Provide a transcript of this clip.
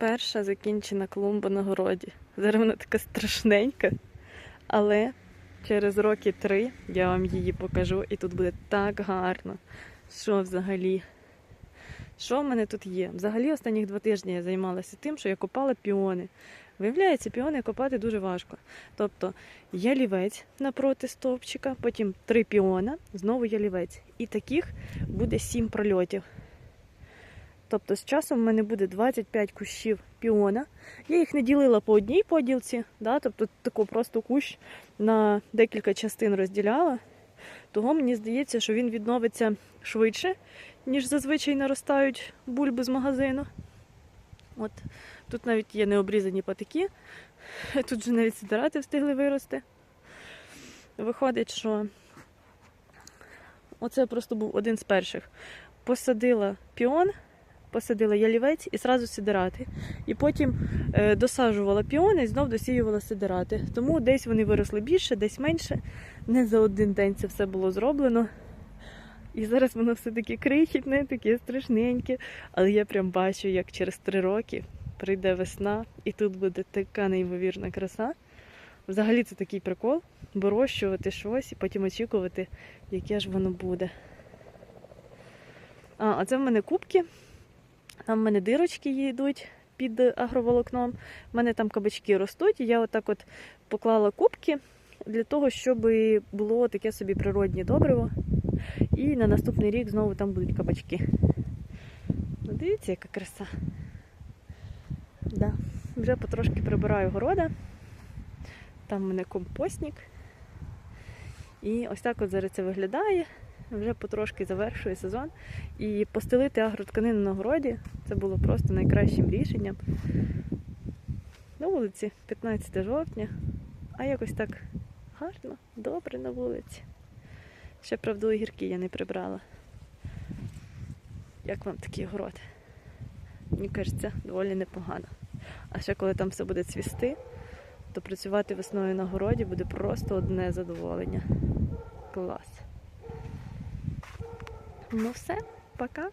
Перша закінчена клумба на городі. Зараз вона така страшненька, але через роки три я вам її покажу, і тут буде так гарно. Що взагалі? Що в мене тут є? Взагалі останніх два тижні я займалася тим, що я копала піони. Виявляється, піони копати дуже важко. Тобто ялівець напроти стовпчика, потім три піона, знову ялівець. І таких буде сім прольотів. Тобто з часом в мене буде 25 кущів піона. Я їх не ділила по одній поділці, да? тобто таку просто кущ на декілька частин розділяла. Того мені здається, що він відновиться швидше, ніж зазвичай наростають бульби з магазину. От тут навіть є необрізані патики, тут вже навіть сидирати встигли вирости. Виходить, що оце просто був один з перших. Посадила піон, посадила ялівець і зразу сидирати. І потім е, досаджувала піони і знов досіювала сидирати. Тому десь вони виросли більше, десь менше. Не за один день це все було зроблено. І зараз воно все таке крихітне, таке страшненьке. Але я прям бачу, як через три роки прийде весна, і тут буде така неймовірна краса. Взагалі це такий прикол вирощувати щось і потім очікувати, яке ж воно буде. А, а це в мене кубки. Там в мене дирочки йдуть під агроволокном. У мене там кабачки ростуть, і я отак от поклала кубки для того, щоб було таке собі природнє добриво. І на наступний рік знову там будуть кабачки. Ну, дивіться, яка краса. Да. Вже потрошки прибираю города. Там в мене компостник. І ось так от зараз це виглядає. Вже потрошки завершує сезон. І постелити агротканину на городі це було просто найкращим рішенням. На вулиці 15 жовтня, а якось так гарно, добре на вулиці. Ще, правда, огірки я не прибрала. Як вам такий город? Мені кажеться, доволі непогано. А ще коли там все буде цвісти, то працювати весною на городі буде просто одне задоволення. Клас. Ну все, пока.